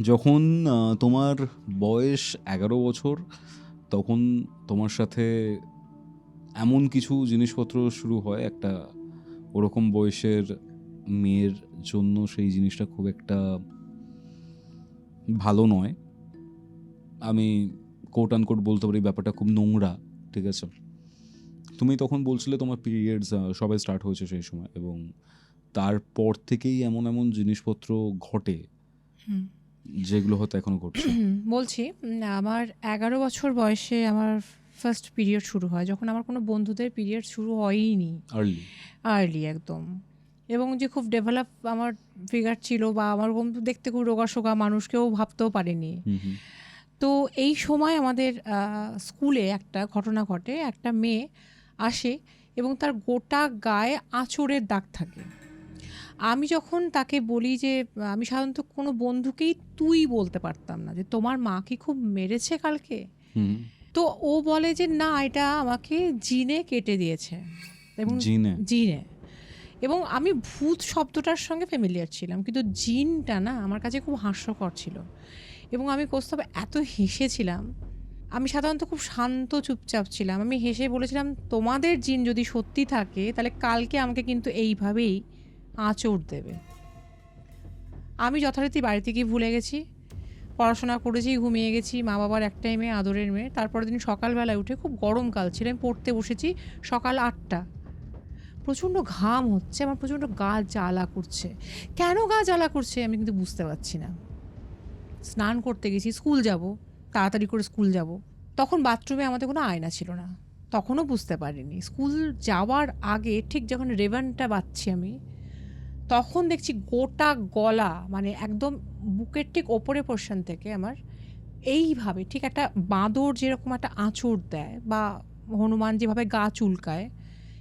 যখন তোমার বয়স এগারো বছর, তখন তোমার সাথে এমন কিছু জিনিসপত্র শুরু হয়, একটা ওরকম বয়সের মেয়ের জন্য সেই জিনিসটা খুব একটা ভালো নয়। আমি কোট আনকোট বলতে পারি, ব্যাপারটা খুব নোংরা, ঠিক আছে? তুমি তখন বলছিলে তোমার পিরিয়ডস সবাই স্টার্ট হয়েছে সেই সময়, এবং তারপর থেকেই এমন এমন জিনিসপত্র ঘটে। যেগুলো হয়তো এখনও ঘটছে। বলছি আমার এগারো বছর বয়সে আমার ফার্স্ট পিরিয়ড শুরু হয় যখন আমার কোনো বন্ধুদের পিরিয়ড শুরু হয়ইনি। আর্লি আর্লি একদম। এবং যে খুব ডেভেলপ আমার ফিগার ছিল বা আমার ওরকম দেখতে খুব রোগা সোগা মানুষ কেউ ভাবতেও পারেনি তো এই সময় আমাদের স্কুলে একটা ঘটনা ঘটে একটা মেয়ে আসে এবং তার গোটা গায়ে আঁচড়ের দাগ থাকে। আমি যখন তাকে বলি যে আমি সাধারণত কোনো বন্ধুকেই তুই বলতে পারতাম না যে তোমার মা কি খুব মেরেছে কালকে? তো ও বলে যে না এটা আমাকে জিনে কেটে দিয়েছে। এবং জিনে? জিনে। এবং আমি ভূত শব্দটার সঙ্গে ফ্যামিলিয়ার ছিলাম কিন্তু জিনটা না আমার কাছে খুব হাস্যকর ছিল। এবং আমি কোস্তব এত হেসেছিলাম আমি সাধারণত খুব শান্ত চুপচাপ ছিলাম। আমি হেসে বলেছিলাম তোমাদের জিন যদি সত্যি থাকে তাহলে কালকে আমাকে কিন্তু এইভাবেই আঁচড় দেবে। আমি যথারীতি বাড়ি থেকে ভুলে গেছি, পড়াশোনা করেছি, ঘুমিয়ে গেছি মা বাবার এক টাইমে আদরের মেয়ে, তারপরের দিন সকালবেলায় উঠে খুব গরমকাল ছিল, আমি পড়তে বসেছি সকাল আটটা। প্রচণ্ড ঘাম হচ্ছে, আমার প্রচণ্ড গা জ্বালা করছে। কেন গা জ্বালা করছে আমি কিন্তু বুঝতে পারছি না। স্নান করতে গেছি, স্কুল যাব, তাড়াতাড়ি করে স্কুল যাব। তখন বাথরুমে আমাদের কোনো আয়না ছিল না, তখনও বুঝতে পারিনি। স্কুল যাওয়ার আগে ঠিক যখন রেভানটা বাচ্ছি আমি তখন দেখছি গোটা গলা মানে একদম বুকের ঠিক ওপরে পোর্শন থেকে আমার এইভাবে ঠিক একটা বাঁদর যেরকম একটা আঁচড় দেয় বা হনুমান যেভাবে গা চুলকায়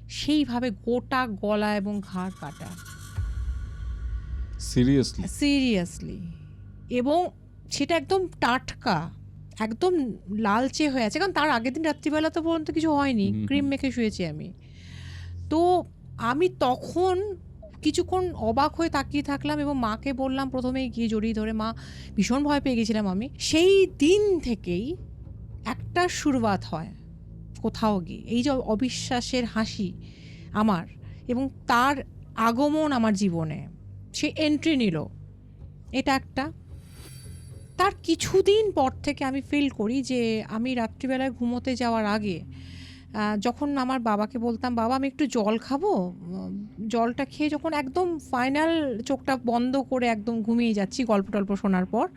সেইভাবে গোটা গলা এবং ঘাড় কাটা। সিরিয়াসলি সিরিয়াসলি এবং সেটা একদম টাটকা একদম লালচে হয়ে আছে কারণ তার আগের দিন রাত্রিবেলা তো পর্যন্ত কিছু হয়নি। ক্রিম মেখে শুয়েছি আমি। তো আমি তখন কিছুক্ষণ অবাক হয়ে তাকিয়ে থাকলাম এবং মাকে বললাম, প্রথমেই গিয়ে জড়িয়ে ধরে, মা, ভীষণ ভয় পেয়ে গেছিলাম আমি। সেই দিন থেকেই একটা শুরুয়াত হয়, কোথাও গিয়ে। এই যে অবিশ্বাসের হাসি আমার এবং তার আগমন আমার জীবনে, সে এন্ট্রি নিল। এটা একটা। তার কিছুদিন পর থেকে আমি ফিল করি যে আমি রাত্রিবেলায় ঘুমোতে যাওয়ার আগে যখন আমার বাবাকে বলতাম, বাবা, আমি একটু জল খাব? জলটা খেয়ে যখন একদম ফাইনাল চোখটা বন্ধ করে একদম ঘুমিয়ে যাচ্ছি গল্প টল্প শোনার পর,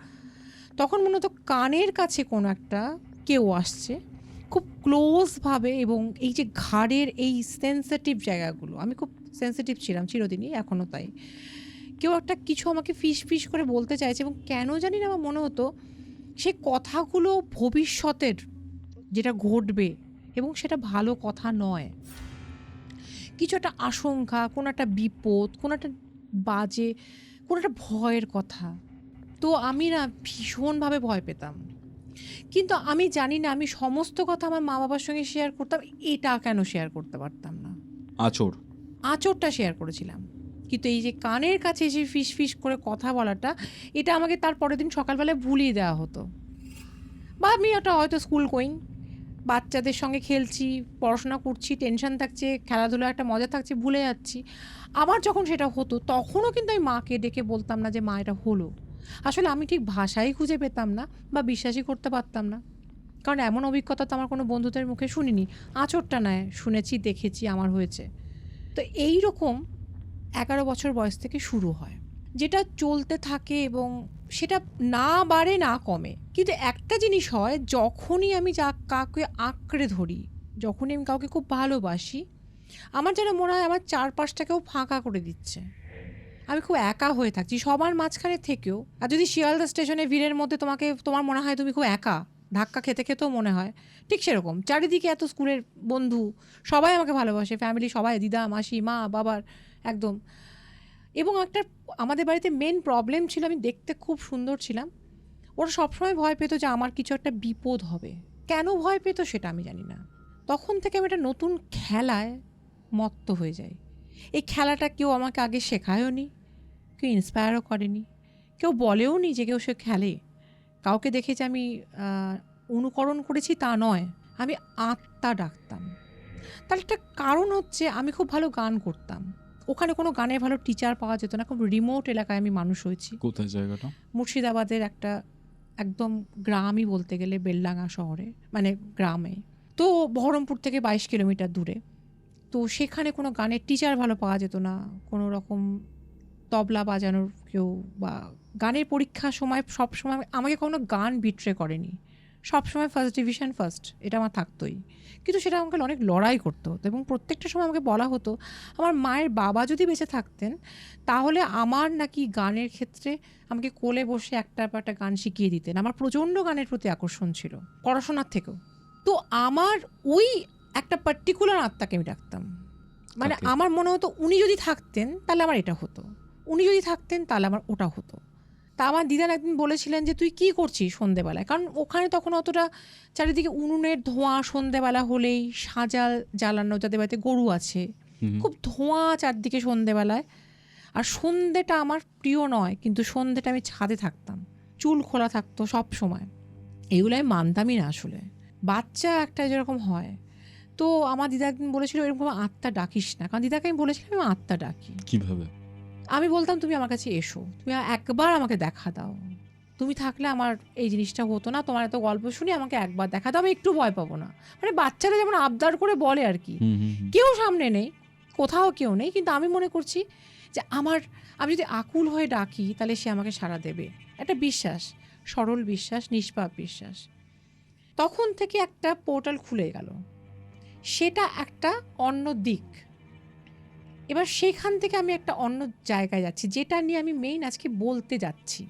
তখন মূলত কানের কাছে কোনো একটা কেউ আসছে। খুব ক্লোজভাবে এবং এই যে ঘাড়ের এই সেন্সিটিভ জায়গাগুলো, আমি খুব সেন্সিটিভ ছিলাম চিরদিনই, এখনও তাই। কেউ একটা কিছু আমাকে ফিস ফিস করে বলতে চাইছে এবং কেন জানি না আমার মনে হতো সে কথাগুলো ভবিষ্যতের যেটা ঘটবে এবং সেটা ভালো কথা নয়। কিছু একটা আশঙ্কা কোনো একটা বিপদ কোনো একটা বাজে কোনো একটা ভয়ের কথা। তো আমি না ভীষণভাবে ভয় পেতাম। কিন্তু আমি জানি না আমি সমস্ত কথা আমার মা বাবার সঙ্গে শেয়ার করতাম এটা কেন শেয়ার করতে পারতাম না? আচর আঁচড়টা শেয়ার করেছিলাম। কিন্তু এই যে কানের কাছে এসে ফিস ফিস করে কথা বলাটা এটা আমাকে তার পরের দিন সকালবেলায় ভুলিয়ে দেওয়া হতো। বা আমি ওটা হয়তো স্কুল কোইন বাচ্চাদের সঙ্গে খেলছি, পড়াশোনা করছি টেনশন থাকছে খেলাধুলা একটা মজা থাকছে, ভুলে যাচ্ছি। আবার যখন সেটা হতো, তখনও কিন্তু আমি মাকে ডেকে বলতাম না যে, মা, এটা হলো। আসলে আমি ঠিক ভাষাই খুঁজে পেতাম না বা বিশ্বাসই করতে পারতাম না। কারণ এমন অভিজ্ঞতা তো আমার কোনো বন্ধুদের মুখে শুনিনি। আঁচড়টা নয়, শুনেছি, দেখেছি, আমার হয়েছে। তো এই রকম এগারো বছর বয়স থেকে শুরু হয়। যেটা চলতে থাকে এবং সেটা না বাড়ে, না কমে। কিন্তু একটা জিনিস হয়, যখনই আমি যা কাউকে আঁকড়ে ধরি, যখনই আমি কাউকে খুব ভালোবাসি, আমার যেন মনে হয় আমার চারপাশটাকেও ফাঁকা করে দিচ্ছে। আমি খুব একা হয়ে থাকছি। সবার মাঝখানে থেকেও, আর যদি শিয়ালদা স্টেশনে ভিড়ের মধ্যে তোমাকে, তোমার মনে হয় তুমি খুব একা, ধাক্কা খেতে খেতেও মনে হয়, ঠিক সেরকম। চারিদিকে এত স্কুলের বন্ধু, সবাই আমাকে ভালোবাসে ফ্যামিলি সবাই, দিদা, মাসি, মা, বাবার, একদম। এবং একটা আমাদের বাড়িতে মেন প্রবলেম ছিল, আমি দেখতে খুব সুন্দর ছিলাম। ওরা সবসময় ভয় পেত যে আমার কিছু একটা বিপদ হবে। কেন ভয় পেতো সেটা আমি জানি না। তখন থেকে আমি একটা নতুন খেলায় মত্ত হয়ে যাই। এই খেলাটা কেউ আমাকে আগে শেখায়ও নি, কেউ ইন্সপায়ারও করেনি, কেউ বলেও নি যে কেউ সে খেলে। কাউকে দেখে যে আমি অনুকরণ করেছি তা নয়। আমি আত্মা ডাকতাম। তার একটা কারণ হচ্ছে আমি খুব ভালো গান করতাম। ওখানে কোনো গানের ভালো টিচার পাওয়া যেত না খুব রিমোট এলাকায় আমি মানুষ হয়েছি। কোথায় জায়গাটা? মুর্শিদাবাদের একটা একদম গ্রামই বলতে গেলে বেলডাঙ্গা শহরে মানে গ্রামে। তো বহরমপুর থেকে বাইশ কিলোমিটার দূরে। তো সেখানে কোনো গানের টিচার ভালো পাওয়া যেত না কোনো রকম তবলা বাজানোর কেউ বা গানের পরীক্ষার সময় সব সময় আমাকে কোনো গান বিট্রে করেনি। সব সময় ফার্স্ট ডিভিশন ফার্স্ট এটা আমার থাকতোই। কিন্তু সেটা আমাকে অনেক লড়াই করতে হতো এবং প্রত্যেকটা সময় আমাকে বলা হতো আমার মায়ের বাবা যদি বেঁচে থাকতেন তাহলে আমার নাকি গানের ক্ষেত্রে আমাকে কোলে বসে একটার পর একটা গান শিখিয়ে দিতেন। আমার প্রচণ্ড গানের প্রতি আকর্ষণ ছিল পড়াশোনার থেকেও। তো আমার ওই একটা পার্টিকুলার আত্মাকে আমি ডাকতাম। মানে আমার মনে হতো উনি যদি থাকতেন তাহলে আমার এটা হতো। উনি যদি থাকতেন তাহলে আমার ওটা হতো। তা আমার দিদান একদিন বলেছিলেন যে তুই কি করছিস সন্ধেবেলায়? কারণ ওখানে তখন অতটা চারিদিকে উনুনের ধোঁয়া সন্ধেবেলা হলেই সাজাল জ্বালানো যাদের বাড়িতে গরু আছে খুব ধোঁয়া চারদিকে সন্ধেবেলায়। আর সন্ধেটা আমার প্রিয় নয় কিন্তু সন্ধেটা আমি ছাদে থাকতাম চুল খোলা থাকতো সব সময়। এগুলো আমি মানতামই না আসলে। বাচ্চা একটা যেরকম হয়। তো আমার দিদা একদিন বলেছিল এরকম আত্মা ডাকিস না। কারণ দিদাকে আমি বলেছিলাম আমি আত্মা ডাকি। কীভাবে? আমি বলতাম তুমি আমার কাছে এসো। তুমি একবার আমাকে দেখা দাও। তুমি থাকলে আমার এই জিনিসটা হতো না। তোমার এত গল্প শুনি আমাকে একবার দেখা দাও। আমি একটু ভয় পাবো না। মানে বাচ্চারা যেমন আবদার করে বলে আর কি। কেউ সামনে নেই কোথাও কেউ নেই। কিন্তু আমি মনে করছি যে আমার আমি যদি আকুল হয়ে ডাকি তাহলে সে আমাকে সাড়া দেবে। একটা বিশ্বাস সরল বিশ্বাস নিষ্পাপ বিশ্বাস। তখন থেকে একটা পোর্টাল খুলে গেল। সেটা একটা অন্য দিক। এবার সেখান থেকে আমি একটা অন্য জায়গায় যাচ্ছি, যেটা নিয়ে আমি মেইন আজকে বলতে যাচ্ছি।